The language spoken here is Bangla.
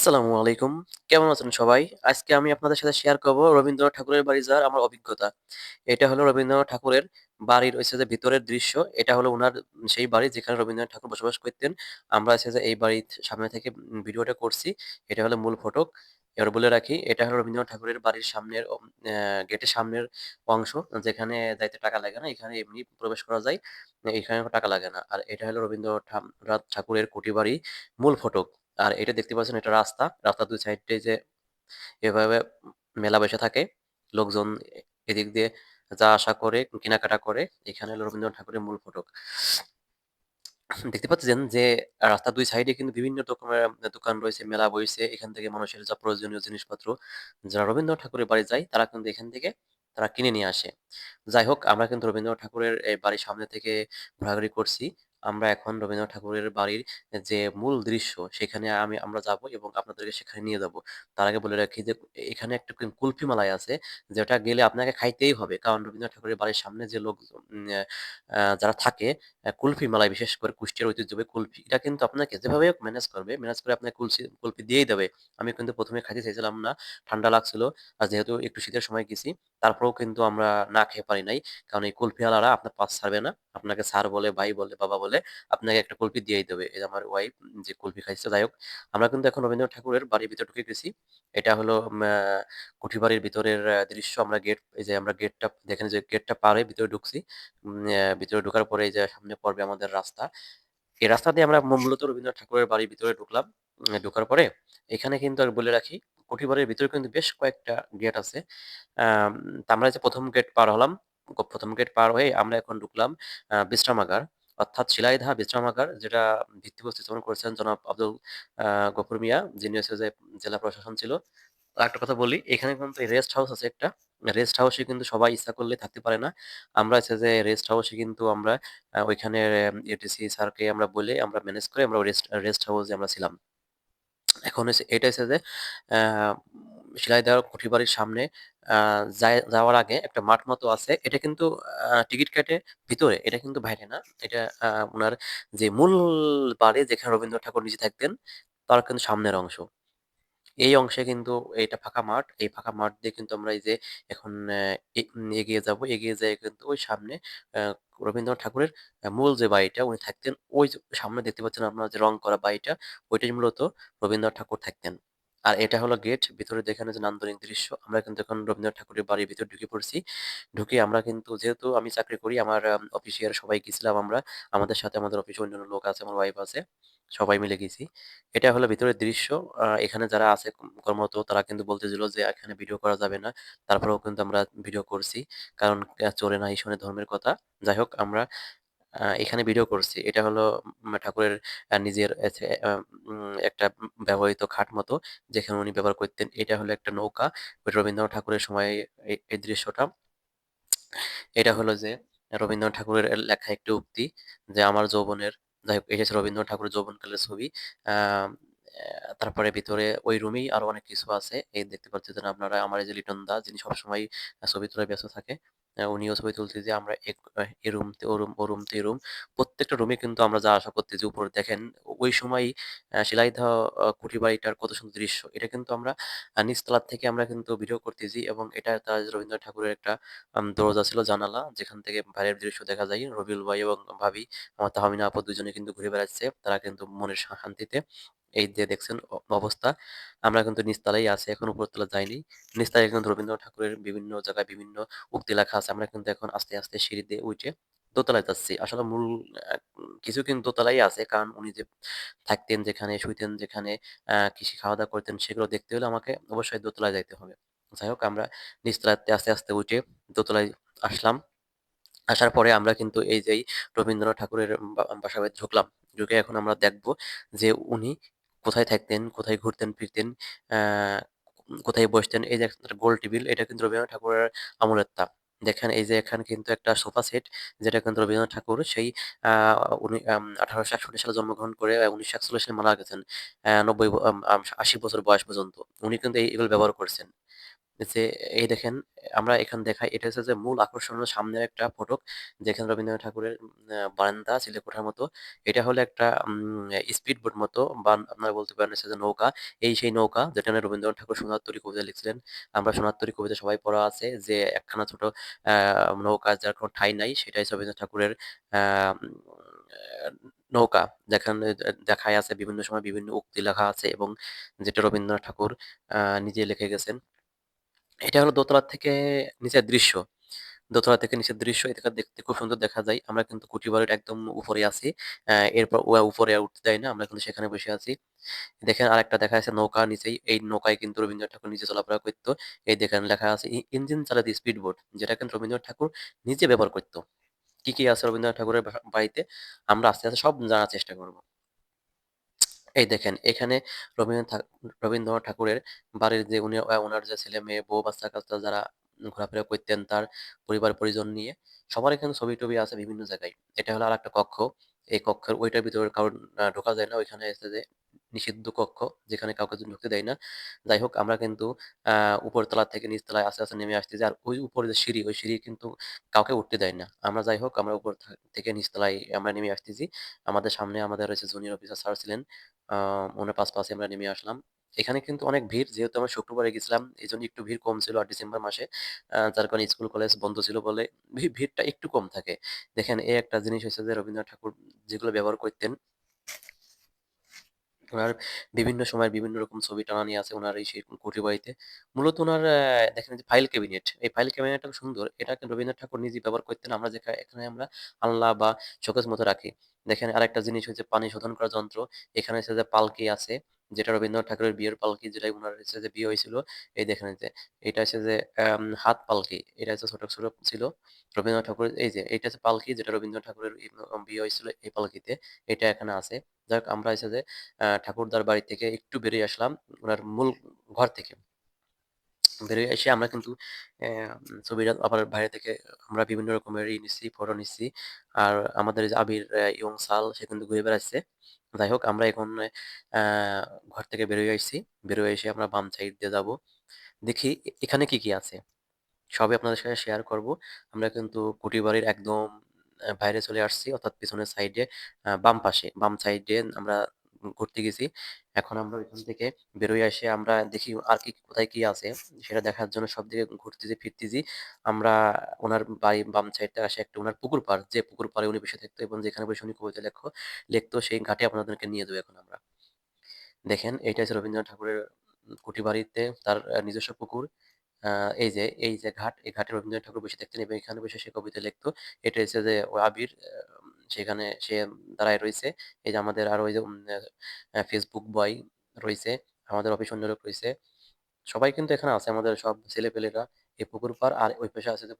আসসালামু আলাইকুম। কেমন আছেন সবাই? আজকে আমি আপনাদের সাথে শেয়ার করব রবীন্দ্রনাথ ঠাকুরের বাড়ি যাওয়ার আমার অভিজ্ঞতা। এটা হলো রবীন্দ্রনাথ ঠাকুরের বাড়ির হচ্ছে যে ভিতরের দৃশ্য। এটা হলো ওনার সেই বাড়ি যেখানে রবীন্দ্রনাথ ঠাকুর বসবাস করতেন। আমরা হচ্ছে যে এই বাড়ির সামনে থেকে ভিডিওটা করছি। এটা হলো মূল ফটক। এবার বলে রাখি, এটা হলো রবীন্দ্রনাথ ঠাকুরের বাড়ির সামনের গেটের সামনের অংশ যেখানে যাইতে টাকা লাগে না। এখানে এমনি প্রবেশ করা যায়। এখানে টাকা লাগে না। আর এটা হলো রবীন্দ্রনাথ ঠাকুরের কুঠিবাড়ি মূল ফটক। আর এটা দেখতে পাচ্ছেন এটা রাস্তা। রাস্তার দুই সাইডে যে এভাবে মেলা বসে থাকে। লোকজন এদিক দিয়ে যাওয়া আসা করে, কেনাকাটা করে। এখানে রবীন্দ্রনাথ ঠাকুরের মূল ফটক। দেখতে পাচ্ছেন যে রাস্তার দুই সাইডে কিন্তু বিভিন্ন রকমের দোকান রয়েছে, মেলা বইছে। এখান থেকে মানুষের যা প্রয়োজনীয় জিনিসপত্র যারা রবীন্দ্রনাথ ঠাকুরের বাড়ি যায় তারা কিন্তু এখান থেকে তারা কিনে নিয়ে আসে। যাই হোক আমরা কিন্তু রবীন্দ্রনাথ ঠাকুরের বাড়ির সামনে থেকে ঘোরাঘুরি করছি। আমরা এখন রবীন্দ্রনাথ ঠাকুরের বাড়ির যে মূল দৃশ্য সেখানে আমি আমরা যাব এবং আপনাদেরকে সেখানে নিয়ে যাব। তার আগে বলে রাখি যে এখানে একটা কুলফি মালাই আছে যেটা গেলে আপনাকে খাইতেই হবে। কারণ রবীন্দ্রনাথ ঠাকুরের বাড়ির সামনে যে লোক যারা থাকে কুলফি মালাই বিশেষ করে কুষ্টিয়ার ঐতিহ্যবাহী কুলফি। এটা কিন্তু আপনাকে যেভাবে ম্যানেজ করবে, ম্যানেজ করে আপনাকে কুলসি কুলফি দিয়েই দেবে। আমি কিন্তু প্রথমে খাইতে চাইছিলাম না। ঠান্ডা লাগছিল। আর যেহেতু একটু শীতের সময় গেছি, তারপরেও কিন্তু আমরা না খেয়ে পারি নাই। কারণ এই কুলফিওয়ালারা আপনার পাশ ছাড়বে না। আপনাকে স্যার বলে, ভাই বলে, বাবা বলে আপনাকে একটা কুলফি দিয়েই দেবে। এই আমার ওয়াইফ যে কুলফি খাইছে যাই হোক। আমরা কিন্তু এখন রবীন্দ্রনাথ ঠাকুরের বাড়ির ভিতরে ঢুকে গেছি। এটা হলো কুঠিবাড়ির ভিতরের দৃশ্য। আমরা গেট এই যে আমরা গেটটা দেখেন যে গেটটা পার ভিতরে ঢুকছি। ভিতরে ঢোকার পরে এই যে সামনে পড়বে আমাদের রাস্তা। এই রাস্তা দিয়ে আমরা মূলত রবীন্দ্রনাথ ঠাকুরের বাড়ির ভিতরে ঢুকলাম। ঢোকার পরে এখানে কিন্তু বলে রাখি কুঠিবাড়ির ভিতরে কিন্তু বেশ কয়েকটা গেট আছে। আমরা যে প্রথম গেট পার হলাম। প্রথম গেট পার হয়ে আমরা এখন ঢুকলাম বিশ্রামাগার। অর্থাৎ শিলাইদহ বিশ্রামাগার যেটা ভিত্তিপ্রস্তর স্থাপন করেছেন জনাব আব্দুল গফুর মিয়া যিনি হচ্ছে যে জেলা প্রশাসন ছিল। আরেকটা কথা বলি, এখানে কিন্তু রেস্ট হাউস আছে একটা। রেস্ট হাউসে কিন্তু সবাই ইচ্ছা করলে থাকতে পারে না। আমরা হচ্ছে যে রেস্ট হাউসে কিন্তু আমরা আ ওইখানের এটিসি স্যারকে আমরা বলে আমরা ম্যানেজ করে আমরা রেস্ট রেস্ট হাউসে আমরা ছিলাম। এখন হচ্ছে এটা হচ্ছে যে সিলাই দেওয়ার কুঠি বাড়ির সামনে যাওয়ার আগে একটা মাঠ মতো আছে। এটা কিন্তু টিকিট কেটে ভিতরে। এটা কিন্তু বাইরে না। এটা ওনার যে মূল বাড়ি যেখানে রবীন্দ্রনাথ ঠাকুর নিজে থাকতেন, তার কিন্তু সামনের অংশ। এই অংশে কিন্তু এটা ফাঁকা মাঠ। এই ফাঁকা মাঠ দিয়ে কিন্তু আমরা এই যে এখন এগিয়ে যাব এগিয়ে যেয়ে কিন্তু ওই সামনে রবীন্দ্রনাথ ঠাকুরের মূল যে বাড়িটা উনি থাকতেন, ওই সামনে দেখতে পাচ্ছেন আপনারা যে রং করা বাড়িটা, ওইটাই মূলত রবীন্দ্রনাথ ঠাকুর থাকতেন। আর এটা হলো গেট। ভিতরে দেখেন যে নান্দনিক দৃশ্য। আমরা কিন্তু এখন রবীন্দ্রনাথ ঠাকুরের বাড়ির ভিতরে ঢুকে পড়ছি। ঢুকে আমরা কিন্তু যেহেতু আমি চাকরি করি, আমার আ অফিসিয়াল সবাই গেছিলাম আমরা। আমাদের সাথে আমাদের অফিসে অন্যান্য লোক আছে, আমার ওয়াইফ আছে। সবাই মিলে গেছি। এটা হলো ভিতরের দৃশ্য। এখানে যারা আছে কর্মরত তারা কিন্তু বলতে বলতেছিল যে এখানে ভিডিও করা যাবে না। তারপরেও কিন্তু আমরা ভিডিও করছি। কারণ চোরে নাই শোনে ধর্মের কথা। যাই হোক আমরা এখানে ভিডিও করছি। এটা হলো ঠাকুরের নিজের একটা ব্যবহৃত খাট মতো যেখানে উনি ব্যবহার করতেন। এটা হলো একটা নৌকা। রবীন্দ্রনাথ ঠাকুরের সময় এই দৃশ্যটা। এটা হলো যে রবীন্দ্রনাথ ঠাকুরের লেখা একটি উক্তি যে, "আমার যৌবনের" যাই হোক হচ্ছে রবীন্দ্রনাথ ঠাকুরের যৌবনকালের ছবি। তারপরে ভিতরে ওই রুমেই আরও অনেক কিছু আছে। এই দেখতে পাচ্ছেন আপনারা আমার যে লিটন দা যিনি সবসময় ছবি তোলায় ব্যস্ত থাকে। উনিও ছবি তুলতেছে। আমরা এক আ এ রুম তে ও রুম, ও রুম তে এ রুম। প্রত্যেকটা রুমে কিন্তু আমরা যা আশা করতেছি উপর দেখেন ওই সময় শিলাইদহ কুটি কুঠিবাড়িটার কত সুন্দর দৃশ্য। এটা কিন্তু আমরা আ নিচতলা থেকে আমরা কিন্তু ভিডিও করতেছি এবং এটা তার রবীন্দ্রনাথ ঠাকুরের একটা দরজা ছিল জানালা যেখান থেকে বাইরের দৃশ্য দেখা যায়। রবিউল ভাই এবং ভাবি আমার তাহমিনা আপু দুজনে কিন্তু ঘুরে বেড়াচ্ছে। তারা কিন্তু মনের শান্তিতে। এই যে দেখছেন অবস্থা। আমরা কিন্তু নিচতলায় আছি এখন উপরতলা যাইনি। নিচতলায় কিন্তু রবীন্দ্রনাথ ঠাকুরের বিভিন্ন জায়গায় বিভিন্ন উক্তি লেখা আছে। আমরা কিন্তু এখন আস্তে, আস্তে সিঁড়ি দিয়ে উইঠে দোতলায় যাচ্ছি। আসলে মূল কিছু কিন্তু দোতলাই আছে। কারণ উনি যে থাকতেন যেখানে, শুইতেন যেখানে, আ কিসে খাওয়া-দাওয়া করতেন সেগুলো দেখতে হলে আমাকে অবশ্যই দোতলায় যাইতে হবে। যাই হোক আমরা নিচতলাতে আস্তে, আস্তে উঠে দোতলায় আসলাম। আসার পরে আমরা কিন্তু এই যেই রবীন্দ্রনাথ ঠাকুরের বা বাসায় ঢুকলাম। ঢুকে এখন আমরা দেখব যে উনি কোথায় থাকতেন, কোথায় ঘুরতেন ফিরতেন, কোথায় বসতেন। এই যে একটা গোল টেবিল এটা কিন্তু রবীন্দ্রনাথ ঠাকুরের আমলের তা। দেখেন এই যে এখানে কিন্তু একটা সোফা সেট যেটা কিন্তু রবীন্দ্রনাথ ঠাকুর সেই উনি আঠারোশো ১৮৬১ সালে জন্মগ্রহণ করে উনিশশো একচল্লিশ সালে মারা গেছেন। অ্যা ৯০ ব আম আম ৮০ বছর বয়স পর্যন্ত। উনি কিন্তু এইগুলো ব্যবহার করছেন। যে, এই দেখেন, আমরা এখানে দেখাই, এটা হচ্ছে যে মূল আকর্ষণ হলো সামনের একটা ফটক, যেখানে রবীন্দ্রনাথ ঠাকুরের বারান্দা চিলেকোঠার মতো। এটা হলো একটা স্পিড বোট মতো, বা আপনারা বলতে পারেন যে নৌকা। এই সেই নৌকা যেটা রবীন্দ্রনাথ ঠাকুর সোনার তরী কবিতা লিখছিলেন। আমরা সোনার তরী কবিতা সবাই পড়া আছে যে, একখানা ছোট নৌকা যার কোনো ঠাঁই নাই, সেটাই রবীন্দ্রনাথ ঠাকুরের নৌকা। যেখানে দেখায় আছে বিভিন্ন সময় বিভিন্ন উক্তি লেখা আছে এবং যেটা রবীন্দ্রনাথ ঠাকুর নিজে লিখে গেছেন। এটা হলো দোতলা থেকে নিচের দৃশ্য। দোতলা থেকে নিচের দৃশ্য এটা দেখতে খুব সুন্দর দেখা যায়। আমরা কিন্তু কুঠি বাড়ির একদম উপরে আছি। এরপর ও উপরে উঠতে দেয় না। আমরা কিন্তু সেখানে বসে আছি। দেখেন আরেকটা দেখা যাচ্ছে নৌকা নিচেই এই নৌকায় কিন্তু রবীন্দ্রনাথ ঠাকুর নিজে চলাফেরা করত। এই দেখেন লেখা আছে ইঞ্জিন চালিত স্পিড বোট যেটা কিন্তু রবীন্দ্রনাথ ঠাকুর নিজে ব্যবহার করত। কি, কি আছে রবীন্দ্রনাথ ঠাকুরের বাড়িতে আমরা আস্তে, আস্তে সব জানার চেষ্টা করব। এই দেখেন এখানে রবীন্দ্রনাথ রবীন্দ্রনাথ ঠাকুরের বাড়ির যে উনি আ উনার যে ছেলে-মেয়ে, বউ, বাচ্চা-কাচ্চা যারা ঘোরাফেরা করতেন তার পরিবার-পরিজন নিয়ে সবার এখানে ছবি-টবি আছে বিভিন্ন জায়গায়। এটা হলো আরেকটা কক্ষ। এই কক্ষের ওইটার ভিতরে কারোর ঢোকা যায় না। ওইখানে হচ্ছে যে নিষিদ্ধ কক্ষ যেখানে কাউকে ঢুকতে দেয় না। যাই হোক আমরা কিন্তু আ উপর তলা থেকে নিচ তলায় আস্তে, আস্তে নেমে আসতেছি। আর ওই উপরে যে সিঁড়ি, ওই সিঁড়ি কিন্তু কাউকে উঠতে দেয় না। আমরা যাই হোক আমরা উপর থেকে নিচ তলায় আমরা নেমে আসতেছি। আমাদের সামনে আমাদের রয়েছে জুনিয়র অফিসার স্যার ছিলেন। আ পাঁচ পাঁচে আমরা নেমে আসলাম। এখানে কিন্তু অনেক ভিড়, যেহেতু আমরা শুক্রবারে গেছিলাম এই জন্য একটু ভিড় কম ছিল আর ডিসেম্বর মাসে যার কারণে স্কুল, কলেজ বন্ধ ছিল বলে ভিড়টা একটু কম থাকে। দেখেন, এই একটা জিনিস হয়েছে যে রবীন্দ্রনাথ ঠাকুর যেগুলো ব্যবহার করতেন উনার বিভিন্ন সময় বিভিন্ন রকম ছবি টানানি আছে ওনার এই সেই কুঠি বাড়িতে। মূলত ওনার দেখেন যে ফাইল ক্যাবিনেট, এই ফাইল ক্যাবিনেটটা সুন্দর। এটা কিন্তু রবীন্দ্রনাথ ঠাকুর নিজে ব্যবহার করতেন। আমরা যেখানে এখানে আমরা আল্লাহ বা শোকেস মতো রাখি। দেখেন আরেকটা জিনিস হচ্ছে পানি শোধন করার যন্ত্র। এখানে হচ্ছে যে পালকি আছে, যেটা রবীন্দ্রনাথ ঠাকুরের বিয়ের পালকি যেটা উনার হচ্ছে যে বিয়ে হয়েছিল। এই দেখেন যে এটা হচ্ছে যে হাত পালকি। এটা হচ্ছে ছোট, ছোট ছিল। রবীন্দ্রনাথ ঠাকুরের এই যে এটা হচ্ছে পালকি যেটা রবীন্দ্রনাথ ঠাকুরের বিয়ে হয়েছিল এই পালকিতে। এটা এখানে আছে। যাই হোক আমরা হচ্ছে যে ঠাকুরদার বাড়ি থেকে একটু বেরিয়ে আসলাম ওনার মূল ঘর থেকে। বেরিয়ে এসে আমরা কিন্তু ছবিটা আবার বাইরে থেকে আমরা বিভিন্ন রকমের ই নিচ্ছি, ফটো নিচ্ছি। আর আমাদের আবির ইয়ং সাল সে কিন্তু ঘুরে বেড়াচ্ছে। যাই হোক আমরা এখন ঘর থেকে বের হয়ে আইছি। বের হয়ে এসে আমরা বাম সাইড দিয়ে যাব। দেখি এখানে কি, কি আছে? সবই আপনাদের সাথে শেয়ার করব। আমরা কিন্তু কুঠিবাড়ির একদম বাইরে চলে আসছি অর্থাৎ পেছনের সাইডে বাম পাশে, বাম সাইডে আমরা ঘুরতে গেছি। এখন আমরা ওইখান থেকে বেরোয় আসে আমরা দেখি আর কি কোথায় কি আছে সেটা দেখার জন্য সবদিকে ঘুরতেছি ফিরতেছি। আমরা উনার বাড়ির বাম সাইড থেকে আসে একটা উনার পুকুর পাড়, যে পুকুর পাড়ে উনি বসে থাকতো এবং যেখানে বসে উনি কবিতা লেখ লিখতো সেই ঘাটে আপনাদেরকে নিয়ে যাব এখন আমরা। দেখেন এইটা হচ্ছে রবীন্দ্রনাথ ঠাকুরের কুটি বাড়িতে তার নিজস্ব পুকুর। এই যে এই যে ঘাট, এই ঘাটে রবীন্দ্রনাথ ঠাকুর বসে থাকতেন এবং এখানে বসে সে কবিতা লিখতো। এটা হচ্ছে যে আবির সেখানে সে দাঁড়ায় রয়েছে। এই যে আমাদের আর ওই যে ফেসবুক বয় রয়েছে, আমাদের অফিস অন্য লোক রয়েছে। সবাই কিন্তু এখানে আছে, আমাদের সব ছেলেপেলেরা। এই পুকুর পার আর ওই পাশে আছে যে